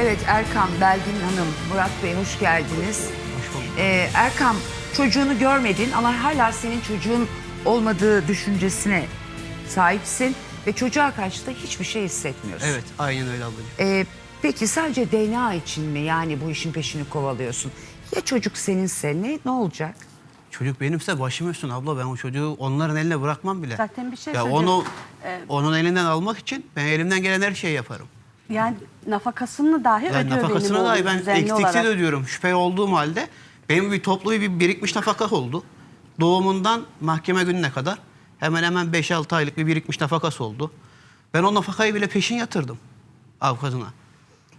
Evet Erkam, Belgin Hanım, Murat Bey hoş geldiniz. Hoş bulduk. Ee, Erkam çocuğunu görmedin ama hala senin çocuğun olmadığı düşüncesine sahipsin ve çocuğa karşı da hiçbir şey hissetmiyorsun. Evet, aynen öyle ablacığım. Ee, peki sadece DNA için mi yani bu işin peşini kovalıyorsun? Ya çocuk seninse ne, ne olacak? Çocuk benimse başım üstün abla ben o çocuğu onların eline bırakmam bile. Zaten bir şey ya söyleyeyim. onu Ee, onun elinden almak için ben elimden gelen her şeyi yaparım. Yani nafakasını dahi Yani ödüyor nafakasını dahi ben eksiksiz olarak. ödüyorum. Şüphe olduğum halde benim bir toplu bir birikmiş nafaka oldu. Doğumundan mahkeme gününe kadar hemen hemen 5-6 aylık bir birikmiş nafakası oldu. Ben o nafakayı bile peşin yatırdım avukatına.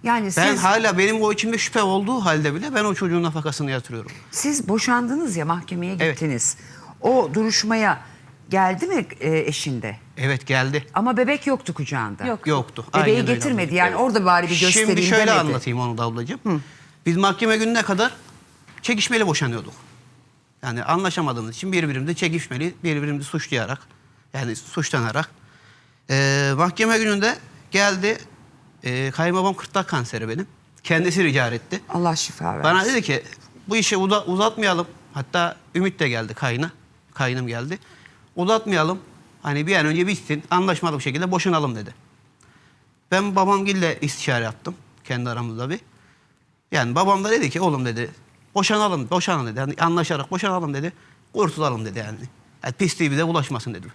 Yani Ben siz, hala benim o içimde şüphe olduğu halde bile ben o çocuğun nafakasını yatırıyorum. siz boşandınız ya mahkemeye Evet. gittiniz. O duruşmaya geldi mi e, eşinde? Evet geldi. Ama bebek yoktu kucağında. Yok. Yoktu. Bebeği Aynen öyle getirmedi ablacığım. yani orada bari bir göstereyim Şimdi şöyle demedi. anlatayım onu da ablacığım. Biz mahkeme gününe kadar çekişmeli boşanıyorduk. Yani anlaşamadığımız için birbirimizi çekişmeli, birbirimizi suçlayarak, yani suçlanarak. Ee, mahkeme gününde geldi, e, kayınbabam kırtlak kanseri benim. Kendisi rica etti. Allah şifa versin. Bana dedi ki bu işi uza- uzatmayalım. Hatta Ümit de geldi kayına. Kaynım geldi. Uzatmayalım. Hani bir an önce bitsin. Anlaşmalı bir şekilde boşanalım dedi. Ben babamgille istişare yaptım. Kendi aramızda bir. Yani babam da dedi ki oğlum dedi boşanalım, boşanalım dedi. Yani anlaşarak boşanalım dedi. Kurtulalım dedi yani. yani pisliği bize bulaşmasın dedi.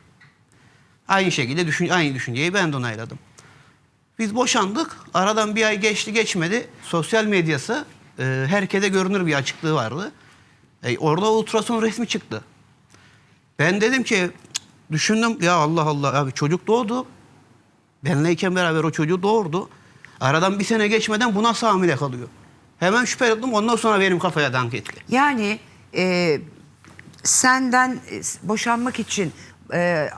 Aynı şekilde düşün, aynı düşünceyi ben de onayladım. Biz boşandık. Aradan bir ay geçti geçmedi. Sosyal medyası e, herkese görünür bir açıklığı vardı. E, orada ultrason resmi çıktı. Ben dedim ki düşündüm ya Allah Allah abi çocuk doğdu. Benleyken beraber o çocuğu doğurdu. Aradan bir sene geçmeden bu nasıl hamile kalıyor? Hemen şüphelendim ondan sonra benim kafaya dank etti. Yani e, senden e, boşanmak için e,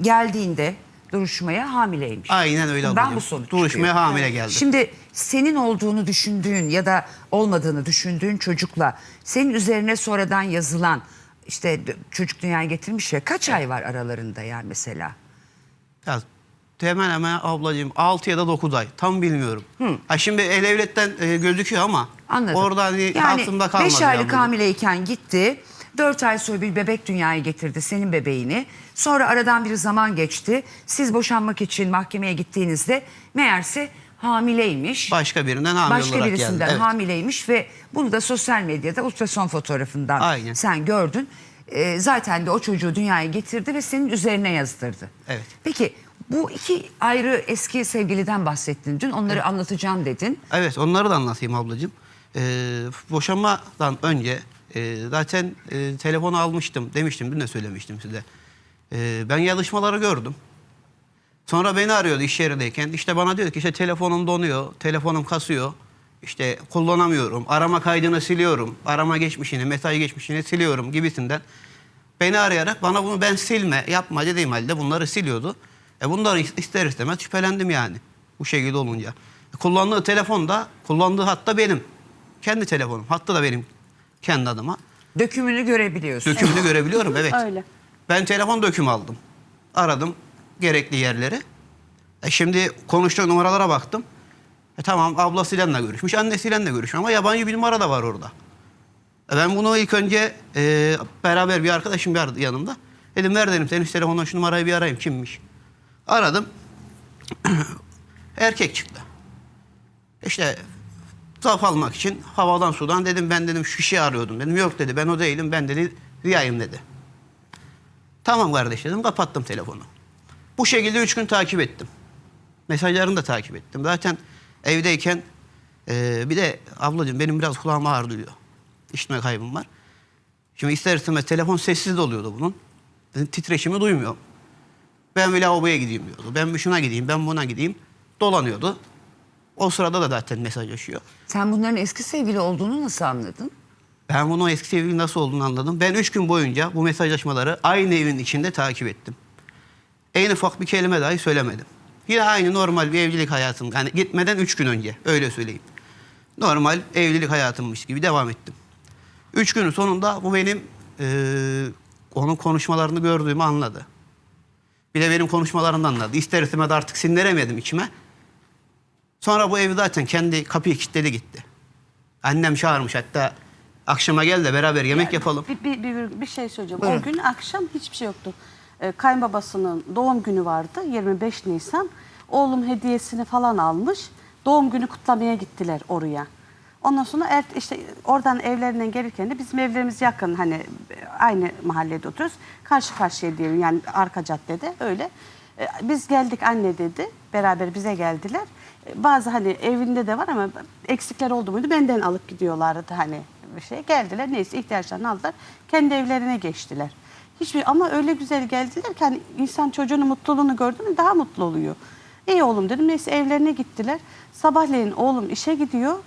geldiğinde duruşmaya hamileymiş. Aynen öyle Ben bu sonuç Duruşmaya çıkıyor. hamile geldi. Şimdi senin olduğunu düşündüğün ya da olmadığını düşündüğün çocukla senin üzerine sonradan yazılan işte çocuk dünyaya getirmiş ya kaç ay var aralarında yani mesela? Ya hemen hemen ablacığım 6 ya da 9 ay tam bilmiyorum. Ha şimdi el evletten e, gözüküyor ama Anladım. orada hani yani aklımda kalmadı. 5 aylık ablacığım. hamileyken gitti. 4 ay sonra bir bebek dünyaya getirdi senin bebeğini. Sonra aradan bir zaman geçti. Siz boşanmak için mahkemeye gittiğinizde meğerse hamileymiş. Başka birinden hamile Başka olarak birisinden geldi. Evet. hamileymiş ve bunu da sosyal medyada ultrason fotoğrafından Aynen. sen gördün. Ee, zaten de o çocuğu dünyaya getirdi ve senin üzerine yazdırdı. Evet. Peki bu iki ayrı eski sevgiliden bahsettin. Dün onları anlatacağım dedin. Evet onları da anlatayım ablacığım. Ee, boşanmadan önce e, zaten e, telefonu almıştım demiştim dün de söylemiştim size. Ee, ben yazışmaları gördüm. Sonra beni arıyordu iş yerindeyken. İşte bana diyor ki işte telefonum donuyor, telefonum kasıyor. İşte kullanamıyorum, arama kaydını siliyorum, arama geçmişini, mesaj geçmişini siliyorum gibisinden. Beni arayarak bana bunu ben silme, yapma dediğim halde bunları siliyordu. E bunları ister istemez şüphelendim yani bu şekilde olunca. E kullandığı telefon da, kullandığı hat da benim. Kendi telefonum, hattı da benim kendi adıma. Dökümünü görebiliyorsun. Dökümünü görebiliyorum evet. Öyle. Ben telefon dökümü aldım. Aradım gerekli yerleri. E şimdi konuştuğu numaralara baktım. E tamam ablasıyla da görüşmüş, annesiyle de görüşmüş ama yabancı bir numara da var orada. E ben bunu ilk önce e, beraber bir arkadaşım vardı yanımda. Dedim ver dedim senin telefondan şu numarayı bir arayayım kimmiş. Aradım. Erkek çıktı. İşte zaf almak için havadan sudan dedim ben dedim şu kişiyi arıyordum dedim. Yok dedi ben o değilim ben dedi Riya'yım dedi. Tamam kardeş dedim kapattım telefonu. Bu şekilde üç gün takip ettim. Mesajlarını da takip ettim. Zaten evdeyken e, bir de ablacığım benim biraz kulağım ağır duyuyor. İşitme kaybım var. Şimdi ister istemez telefon sessiz de oluyordu bunun. Ben titreşimi duymuyorum. Ben bir lavaboya gideyim diyordu. Ben bir şuna gideyim, ben buna gideyim. Dolanıyordu. O sırada da zaten mesajlaşıyor. Sen bunların eski sevgili olduğunu nasıl anladın? Ben bunun eski sevgili nasıl olduğunu anladım. Ben üç gün boyunca bu mesajlaşmaları aynı evin içinde takip ettim. En ufak bir kelime dahi söylemedim. Yine aynı normal bir evlilik hayatım. Yani gitmeden üç gün önce öyle söyleyeyim. Normal evlilik hayatımmış gibi devam ettim. Üç günün sonunda bu benim eee, onun konuşmalarını gördüğümü anladı. Bir de benim konuşmalarımdan anladı. İster istemez artık sindiremedim içime. Sonra bu evi zaten kendi kapıyı kilitledi gitti. Annem çağırmış hatta akşama gel de beraber yemek yapalım. Bir, bir, bir, bir şey söyleyeceğim. Buyurun. O gün akşam hiçbir şey yoktu. Ee, kayınbabasının doğum günü vardı 25 Nisan. Oğlum hediyesini falan almış. Doğum günü kutlamaya gittiler oraya. Ondan sonra er, işte oradan evlerinden gelirken de bizim evlerimiz yakın hani aynı mahallede oturuyoruz. Karşı karşıya diyelim yani arka caddede öyle. Ee, Biz geldik anne dedi. Beraber bize geldiler. Ee, Bazı hani evinde de var ama eksikler oldu muydu benden alıp gidiyorlardı hani bir şey. Geldiler neyse ihtiyaçlarını aldılar. Kendi evlerine geçtiler. Hiçbir ama öyle güzel geldiler ki hani insan çocuğunun mutluluğunu gördü mü daha mutlu oluyor. İyi oğlum dedim. Neyse evlerine gittiler. Sabahleyin oğlum işe gidiyor.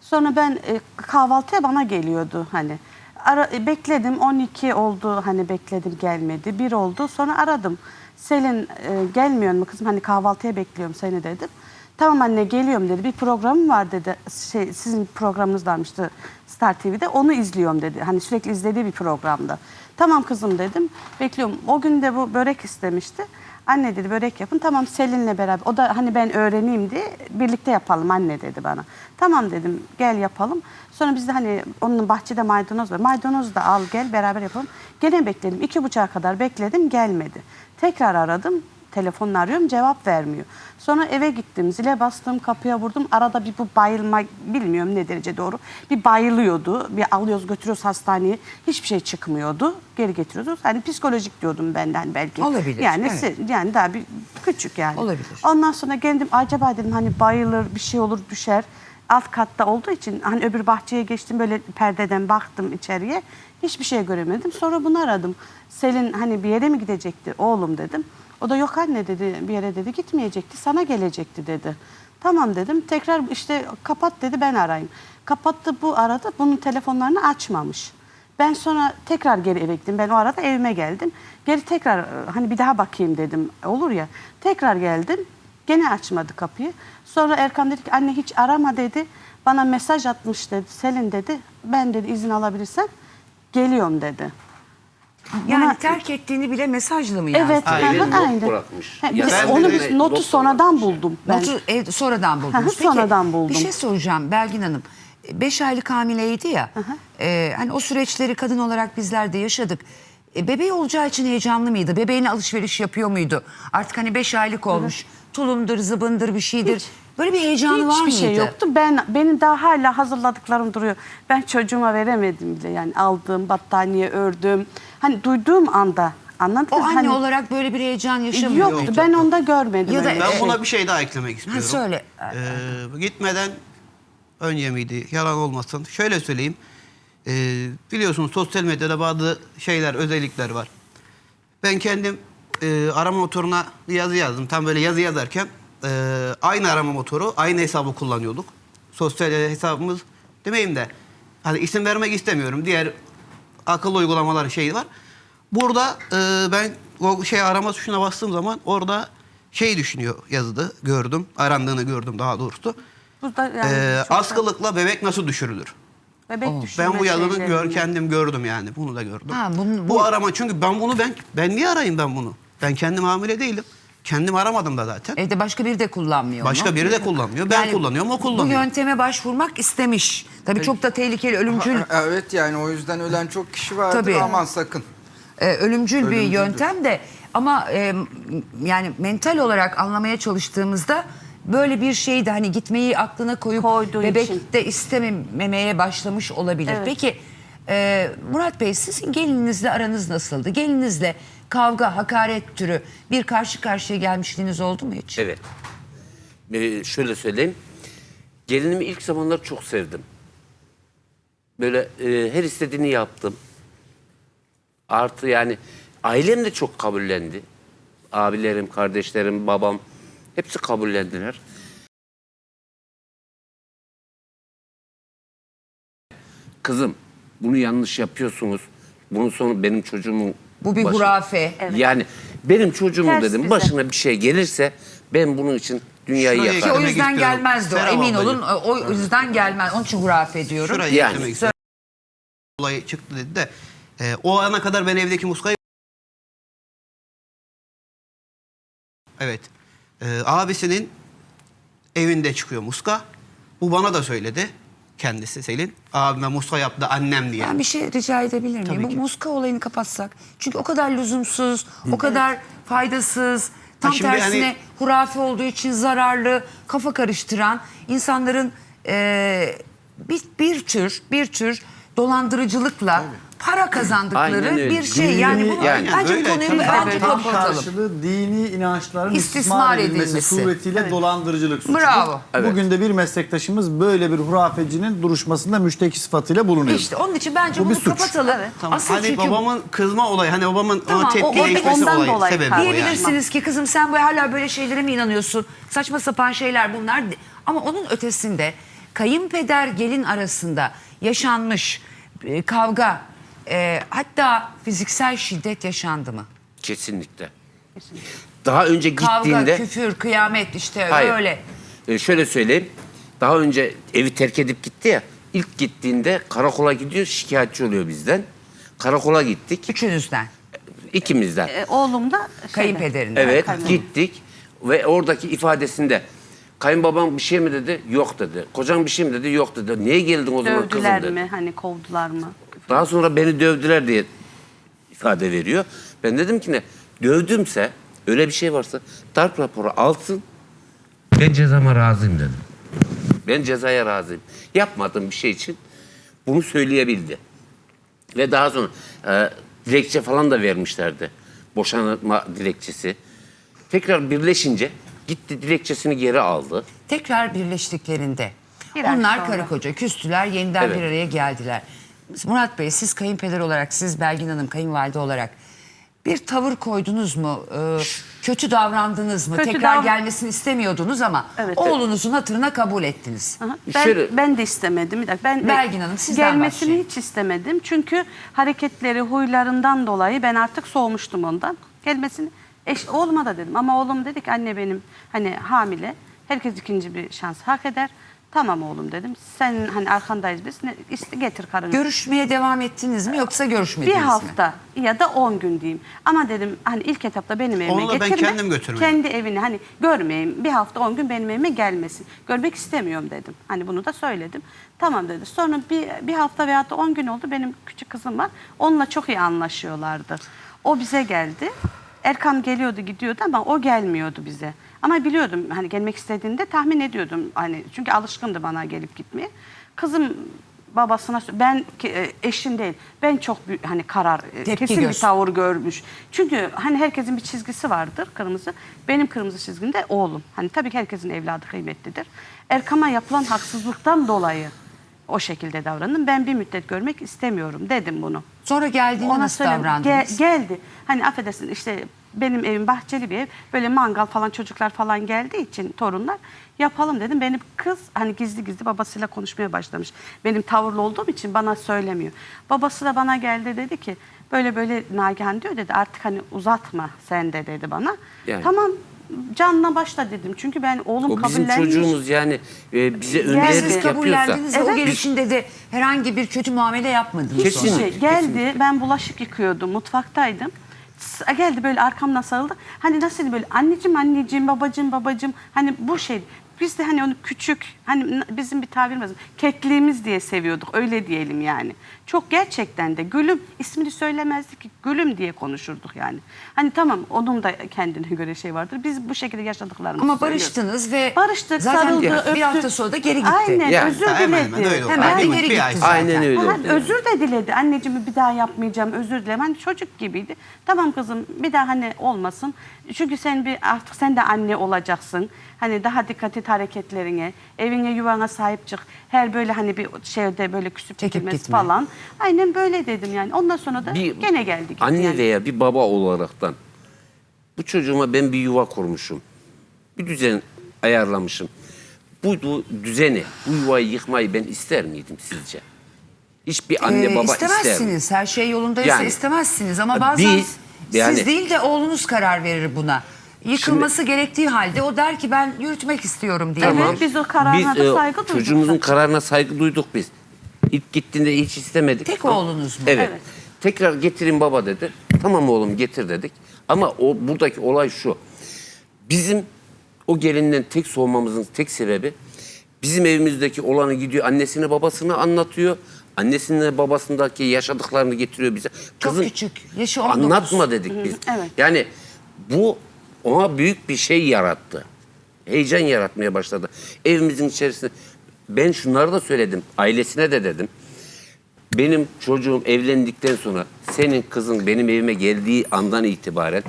Sonra ben e, kahvaltıya bana geliyordu hani. Ara, e, bekledim 12 oldu hani bekledim gelmedi. Bir oldu sonra aradım. Selin e, gelmiyor mu kızım hani kahvaltıya bekliyorum seni dedim. Tamam anne geliyorum dedi. Bir programım var dedi. Şey, sizin programınız varmıştı Star TV'de. Onu izliyorum dedi. Hani sürekli izlediği bir programda. Tamam kızım dedim. Bekliyorum. O gün de bu börek istemişti. Anne dedi börek yapın. Tamam Selin'le beraber. O da hani ben öğreneyim diye birlikte yapalım anne dedi bana. Tamam dedim gel yapalım. Sonra biz de hani onun bahçede maydanoz var. Maydanoz da al gel beraber yapalım. Gene bekledim. İki buçuğa kadar bekledim gelmedi. Tekrar aradım. Telefonla arıyorum cevap vermiyor. Sonra eve gittim zile bastım kapıya vurdum. Arada bir bu bayılma bilmiyorum ne derece doğru. Bir bayılıyordu. Bir alıyoruz götürüyoruz hastaneye. Hiçbir şey çıkmıyordu. Geri getiriyoruz. Hani psikolojik diyordum benden belki. Olabilir, Yani, evet. se- yani daha bir küçük yani. Olabilir. Ondan sonra kendim acaba dedim hani bayılır bir şey olur düşer. Alt katta olduğu için hani öbür bahçeye geçtim böyle perdeden baktım içeriye. Hiçbir şey göremedim. Sonra bunu aradım. Selin hani bir yere mi gidecekti oğlum dedim. O da yok anne dedi bir yere dedi gitmeyecekti sana gelecekti dedi. Tamam dedim tekrar işte kapat dedi ben arayayım. Kapattı bu arada bunun telefonlarını açmamış. Ben sonra tekrar geri eve gittim. Ben o arada evime geldim. Geri tekrar e, hani bir daha bakayım dedim. Olur ya. Tekrar geldim. Gene açmadı kapıyı. Sonra Erkan dedi ki anne hiç arama dedi. Bana mesaj atmış dedi. Selin dedi. Ben dedi izin alabilirsem geliyorum dedi. Yani Buna- terk ettiğini bile mesajla mı yazdı? Evet. Aynen. hı hı, Not aynen. bırakmış. Ha, bir Ya de ben onu biz notu not sonradan bırakmış. buldum ben. Notu ev, sonradan buldunuz. Hı sonradan buldum. Bir şey soracağım Belgin Hanım. 5 aylık hamileydi ya. e, hani o süreçleri kadın olarak bizler de yaşadık. E, bebeği olacağı için heyecanlı mıydı? Bebeğine alışveriş yapıyor muydu? Artık hani 5 aylık olmuş. Tulumdur, zıbındır bir şeydir. Hiç. Böyle bir heyecanı var Hiçbir mıydı? şey yoktu. Ben benim daha hala hazırladıklarım duruyor. Ben çocuğuma veremedim bile yani aldım battaniye ördüm. Hani duyduğum anda anladın O mı? anne Hani olarak böyle bir heyecan yaşamıyor. yoktu. Ben onda görmedim. Ya da- öyle Ben şey. buna bir şey daha eklemek istiyorum. söyle. Ee, gitmeden önce miydi? Yalan olmasın. Şöyle söyleyeyim. Ee, biliyorsunuz sosyal medyada bazı şeyler, özellikler var. Ben kendim e, arama motoruna yazı yazdım. Tam böyle yazı yazarken e, aynı arama motoru, aynı hesabı kullanıyorduk. Sosyal hesabımız demeyeyim de hani isim vermek istemiyorum. Diğer akıllı uygulamaların şeyi var. Burada e, ben o şey arama tuşuna bastığım zaman orada şey düşünüyor yazıda gördüm. Arandığını gördüm daha doğrusu. Bu da yani Ee, çok- askılıkla bebek nasıl düşürülür? bebek düşürme Ben bu yazını şeyleri. gör, kendim gördüm yani. Bunu da gördüm. Ha, bunu- bu, bu- arama çünkü ben bunu ben ben niye arayayım ben bunu? Ben kendim hamile değilim. Kendim aramadım da zaten. Evde başka biri de kullanmıyor Başka onu. biri de kullanmıyor. Ben kullanıyorum, o kullanıyor. Bu yönteme başvurmak istemiş. Tabii çok da tehlikeli, ölümcül Evet yani o yüzden ölen çok kişi vardır Tabii. aman sakın. e, ölümcül bir Ölümcüldür. yöntem de ama e, m- yani mental olarak anlamaya çalıştığımızda böyle bir şey de hani gitmeyi aklına koyup Koyduğu bebek için. de istememeye başlamış olabilir. Evet. Peki e, Murat Bey sizin gelininizle aranız nasıldı? Gelininizle kavga, hakaret türü bir karşı karşıya gelmişliğiniz oldu mu hiç? Evet. Ee, şöyle söyleyeyim. Gelinimi ilk zamanlar çok sevdim. Böyle e, her istediğini yaptım. Artı yani ailem de çok kabullendi. Abilerim, kardeşlerim, babam hepsi kabullendiler. Kızım bunu yanlış yapıyorsunuz. Bunun sonu benim çocuğumun Bu bir başı- hurafe. Yani benim çocuğumun Ters dedim bize. başına bir şey gelirse ben bunun için dünyayı Şurayı Ki yakarım. o yüzden istiyorum. gelmezdi o. Emin ablacığım. olun o yüzden gelmez. Onun için hurafe diyorum. Şurayı Yani. eklemek istiyorum. Olayı çıktı dedi de e, o ana kadar ben evdeki muskayı Evet. E, abisinin Evinde çıkıyor muska. Bu bana da söyledi kendisi Selin. Abime muska yaptı annem diye. Ben bir şey rica edebilir miyim? Tabii Bu ki. muska olayını kapatsak. Çünkü o kadar lüzumsuz, o kadar faydasız, tam şimdi tersine hani- hurafe olduğu için zararlı, kafa karıştıran insanların eee, bir, bir tür bir tür dolandırıcılıkla para kazandıkları Aynen öyle. bir şey. Yani bunu Yani bence bu öyle, konuyu tabii. bence Evet. Tam kapatalım. karşılığı dini inançların İstismar istismar edilmesi, edilmesi. suretiyle dolandırıcılık suçudur. Bravo. Evet. Bugün de bir meslektaşımız böyle bir hurafecinin duruşmasında müşteki sıfatıyla bulunuyor. İşte onun için bence Bu bir bunu suç. kapatalım. Evet. Tamam. Asıl hani çünkü babamın kızma olayı, hani babamın Tamam, o- tepki o- değişmesi ondan olayı, dolayı sebebi o yani. Diyebilirsiniz ki kızım sen böyle hala böyle şeylere mi inanıyorsun? Saçma sapan şeyler bunlar. Ama onun ötesinde kayınpeder gelin arasında yaşanmış e, kavga e, hatta fiziksel şiddet yaşandı mı? Kesinlikle. Daha önce Kavga, gittiğinde... küfür, kıyamet işte Hayır. öyle. Ee, şöyle söyleyeyim. Daha önce evi terk edip gitti ya. İlk gittiğinde karakola gidiyor şikayetçi oluyor bizden. Karakola gittik. Üçünüzden. ikimizden. E, oğlum da Kayınpederinden. Evet kayınpeder. gittik ve oradaki ifadesinde kayınbabam bir şey mi dedi? Yok dedi. Kocam bir şey mi dedi? Yok dedi. Niye geldin o zaman kızım Dövdüler dedi. mi? Hani kovdular mı? Daha sonra beni dövdüler diye ifade veriyor. Ben dedim ki ne? Dövdümse öyle bir şey varsa darp raporu alsın. Ben cezama razıyım dedim. Ben cezaya razıyım. Yapmadığım bir şey için bunu söyleyebildi. Ve daha sonra e, dilekçe falan da vermişlerdi. Boşanma dilekçesi. Tekrar birleşince gitti dilekçesini geri aldı. Tekrar birleştiklerinde Bir ay onlar sonra. karı koca küstüler yeniden Evet. bir araya geldiler. Murat Bey siz kayınpeder olarak siz Belgin Hanım kayınvalide olarak bir tavır koydunuz mu? Ee, kötü davrandınız mı? Kötü Tekrar dav- gelmesini istemiyordunuz ama Evet. oğlunuzun hatırına kabul ettiniz. Aha. Ben, Şöyle- ben de istemedim. Bir dakika. Ben de Belgin Hanım, sizden gelmesini başlayın. hiç istemedim. Çünkü hareketleri, huylarından dolayı ben artık soğumuştum ondan. Gelmesini eş, oğluma da dedim. Ama oğlum dedi ki anne benim hani hamile. Herkes ikinci bir şans hak eder. Tamam oğlum dedim. Sen hani arkandayız biz. Ne, iste, getir karını. Görüşmeye devam ettiniz mi yoksa bir görüşmediniz mi? hafta ya da 10 gün diyeyim. Ama dedim hani ilk etapta benim evime Onu da ben getirme. kendim götürmeyeyim. Kendi evini hani görmeyeyim. Bir hafta 10 gün benim evime gelmesin. Görmek istemiyorum dedim. Hani bunu da söyledim. Tamam dedi. Sonra bir, bir hafta veya da 10 gün oldu. Benim küçük kızım var. Onunla çok iyi anlaşıyorlardı. O bize geldi. Erkan geliyordu gidiyordu ama o gelmiyordu bize. Ama biliyordum hani gelmek istediğinde tahmin ediyordum hani çünkü alışkındı bana gelip gitmeye. Kızım babasına ben e, eşin değil. Ben çok büyük, hani karar e, Tepki kesin bir göster- tavır görmüş. Çünkü hani herkesin bir çizgisi vardır kırmızı. Benim kırmızı çizgim de oğlum. Hani tabii ki herkesin evladı kıymetlidir. Erkam'a yapılan haksızlıktan dolayı o şekilde davrandım. Ben bir müddet görmek istemiyorum dedim bunu. Sonra geldiğinde nasıl söyledim. davrandınız? Ge- geldi. Hani affedersin işte benim evim bahçeli bir ev. Böyle mangal falan çocuklar falan geldiği için torunlar yapalım dedim. Benim kız hani gizli gizli babasıyla konuşmaya başlamış. Benim tavırlı olduğum için bana söylemiyor. Babası da bana geldi dedi ki böyle böyle Nagihan diyor dedi artık hani uzatma sen de dedi bana. Yani. Tamam canla başla dedim. Çünkü ben oğlum O bizim kabullenmiş. çocuğumuz yani e, bize Yani önderlik Siz yapıyorsa. kabullendiniz ve o Evet. gelişinde de herhangi bir kötü muamele yapmadınız Kesin. şey geldi ben bulaşık yıkıyordum mutfaktaydım. Geldi böyle arkamdan sarıldı. Hani nasıl böyle anneciğim anneciğim babacığım babacığım hani bu şey biz de hani onu küçük hani bizim bir tabirimiz var. kekliğimiz diye seviyorduk öyle diyelim yani. Çok gerçekten de gülüm ismini söylemezdik ki gülüm diye konuşurduk yani. Hani tamam onun da kendine göre şey vardır. Biz bu şekilde yaşadıklarımızı Ama söylüyoruz. barıştınız ve Barıştık, zaten sarıldı, bir öptü. hafta sonra da geri gitti. Aynen Yani özür hemen hemen diledi. öyle oldu. Hemen de Aynen. geri Bir ay gitti sonra. Aynen öyle oldu. yani. özür de diledi. Anneciğimi bir daha yapmayacağım, özür dilerim. Hani çocuk gibiydi. Tamam kızım bir daha hani olmasın. Çünkü sen bir artık sen de anne olacaksın. Hani daha dikkat et hareketlerine, evine yuvana sahip çık. Her böyle hani bir şeyde böyle küsüp Çekip gitmesi gitme. falan. Aynen böyle dedim yani. Ondan sonra da Bir gene geldi gitti Anne yani. veya bir baba olaraktan bu çocuğuma ben bir yuva kurmuşum. Bir düzen ayarlamışım. Bu, düzeni, bu yuvayı yıkmayı ben ister miydim sizce? Hiçbir anne Ee, baba ister mi? istemezsiniz. Her şey yolundaysa Yani. istemezsiniz ama Biz, bazen yani- siz değil de oğlunuz karar verir buna. Yıkılması gerektiği halde o der ki ben yürütmek istiyorum diye. Evet, biz o kararına da e, saygı duyduk Çocuğumuzun zaten. kararına saygı duyduk biz. İlk gittiğinde hiç istemedik. Tek oğlunuz mu? Evet. Evet. Tekrar getirin baba dedi. Tamam oğlum getir dedik. Ama o buradaki olay şu. Bizim O gelinden tek soğumamızın tek sebebi bizim evimizdeki olanı gidiyor annesine babasına anlatıyor. Annesine babasındaki yaşadıklarını getiriyor bize. Çok küçük, yaşı 19. Anlatma dedik biz. evet. Yani bu ona büyük bir şey yarattı. Heyecan yaratmaya başladı. Evimizin içerisinde ben şunları da söyledim. Ailesine de dedim. Benim çocuğum evlendikten sonra senin kızın benim evime geldiği andan itibaren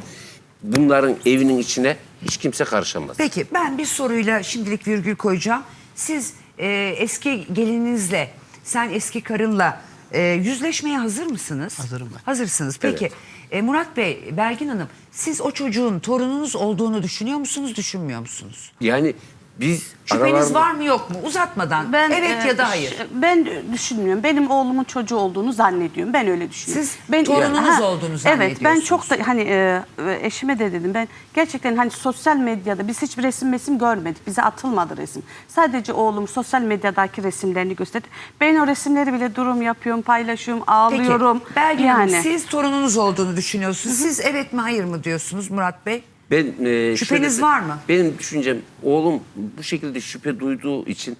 bunların evinin içine hiç kimse karışamaz. Peki ben bir soruyla şimdilik virgül koyacağım. Siz e, eski gelininizle, sen eski karınla e, yüzleşmeye hazır mısınız? Hazırım ben. Hazırsınız. Peki Evet. E, Murat Bey, Belgin Hanım siz o çocuğun torununuz olduğunu düşünüyor musunuz, düşünmüyor musunuz? Yani biz Şüpheniz aralarında- var mı yok mu? Uzatmadan evet e, ya da hayır. ş- Ben düşünmüyorum. Benim oğlumun çocuğu olduğunu zannediyorum. Ben öyle düşünüyorum. Siz ben, torununuz olduğunu Evet ben zannediyorsunuz. çok da hani e, eşime de dedim. Ben gerçekten hani sosyal medyada biz hiç resim mesim görmedik. Bize atılmadı resim. Sadece oğlum sosyal medyadaki resimlerini gösterdi. Ben o resimleri bile durum yapıyorum, paylaşıyorum, ağlıyorum. Peki Belgin Hanım yani. siz torununuz olduğunu düşünüyorsunuz. Siz evet mi hayır mı diyorsunuz Murat Bey? Ben e, Şüpheniz şöyle- var mı? Benim düşüncem oğlum bu şekilde şüphe duyduğu için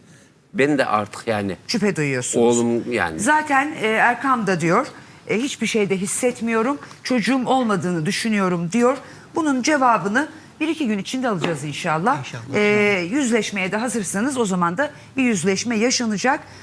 ben de artık yani Şüphe duyuyorsunuz. oğlum yani Zaten e, Erkam da diyor e, hiçbir şeyde hissetmiyorum çocuğum olmadığını düşünüyorum diyor. Bunun cevabını bir iki gün içinde alacağız inşallah. İnşallah. E, yüzleşmeye de hazırsanız o zaman da bir yüzleşme yaşanacak.